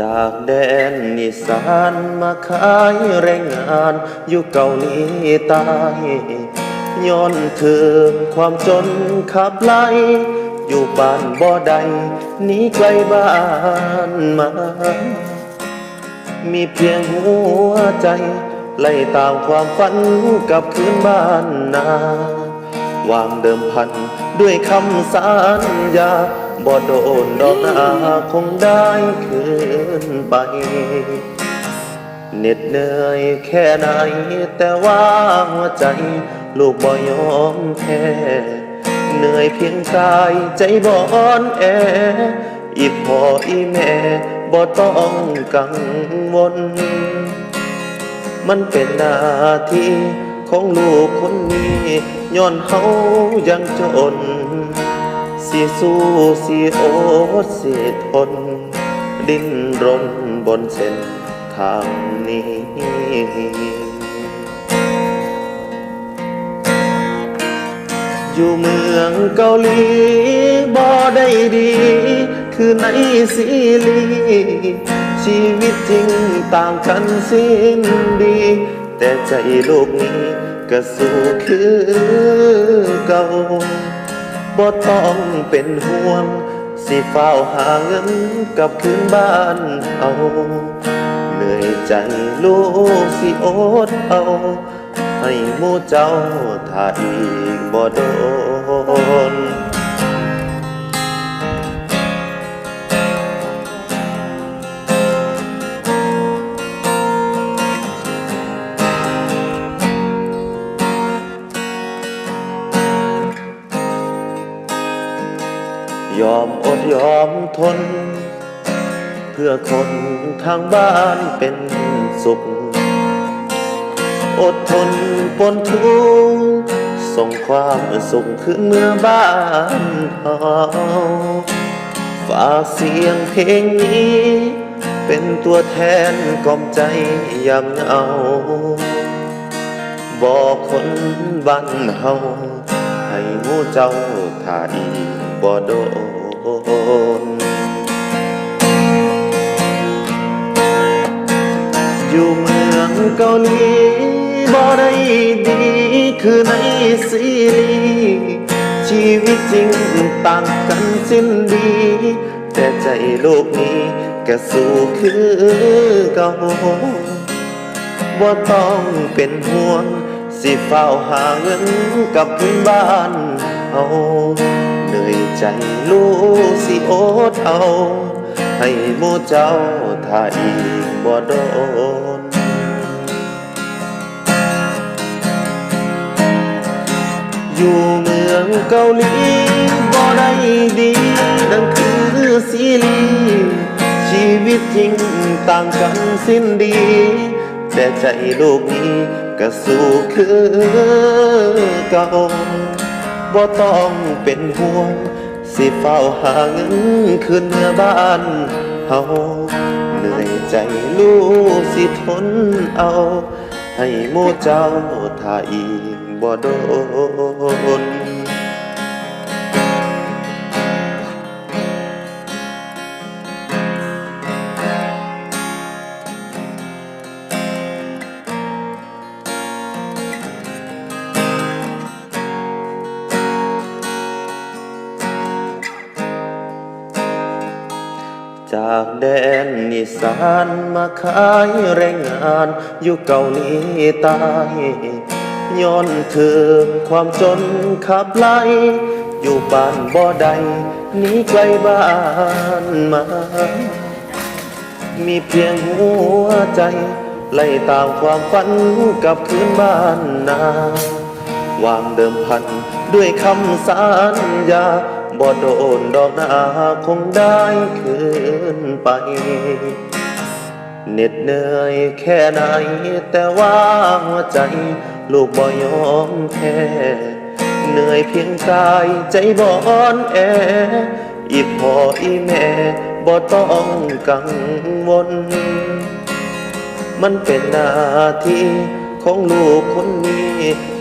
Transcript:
จากแดนอีสานมาขายแรงงานอยู่เกาหลีใต้ย้อนเธอความจนขับไล่อยู่บ้านบ่ใดหนีไกลบ้านมา มีเพียงหัวใจ ไล่ตามความฝันกับคืนบ้านนา วางเดิมพันด้วยคำสัญญา บ่โดนดอกนาคงได้คืนไปเหน็ดเหนื่อยแค่ไหน แต่ว่าหัวใจ ลูกบ่ยอมแพ้เหนื่อยเพียงกายใจบ่อ่อนแอ อีพ่ออีแม่บ่ต้องกังวล มันเป็นหน้าที่ของลูกคนนี้ย้อนเฮายังจน สิสู้สิโอดสิทน ดิ้นรนบนเส้นทางนี้อยู่เมืองเกาหลีบ่ได้ดี คือในซีรีชีวิตจริงต่างกันสิ้นดี แต่ใจลูกนี้ก็สู้คือเก่า บ่ต้องเป็นห่วง สิเฝ้าหาเงินกลับคืนบ้านเอาเหนื่อยใจลูกสิอดเอา ให้หมู่เจ้าถ้าอีกบ่โดน ยอมอดยอมทน เพื่อคนทางบ้านเป็นสุข อดทนปนทุกข์ส่งความสุขขึ้นเมื่อบ้านเฮาฝากเสียงเพลงนี้ เป็นตัวแทนกล่อมใจยามเหงาบอกคนบ้านเฮาให้หมู่เจ้าถ้าอีกบ่โด น อยู่เมืองเกาหลีบ่ได้ดีคือในซีรีส์ชีวิตจริงต่างกันสิ้นดี แต่ใจโลกนี้ก็สู้คือเก่าบ่ต้องเป็นห่วง สิเฝ้าหาเงินกับคืนบ้านเอา เหนื่อยใจลูกสิอดเอาให้หมู่เจ้าถ้าอีกบ่โดนอยู่เมืองเกาหลีบ่ได้ดีดังคือซีรีชีวิตจริงต่างกันสิ้นดี แต่ใจลูกนี้ก็สู้คือเก่า บ่ต้องเป็นห่วง สิเฝ้าหาเงินคืนเมื่อบ้านเฮาเหนื่อยใจลูกสิทนเอา ให้โมเจ้าถ้าอีกบ่โดน จากแดนอีสานมาขายแรงงานอยู่เกาหลีใต้ย้อนเธอความจนขับไล่ อยู่บ้านบ่ใดหนีไกลบ้านมา มีเพียงหัวใจ ไล่ตามความฝันกลับคืนบ้านนาวางเดิมพันด้วยคำสัญญา บ่โดนดอกนาคงได้คืนไปเหน็ดเหนื่อยแค่ไหน แต่ว่าหัวใจ ลูกบ่ยอมแพ้เหนื่อยเพียงกายใจบ่อ่อนแอ อีพ่ออีแม่บ่ต้องกังวล มันเป็นหน้าที่ของลูกคนนี้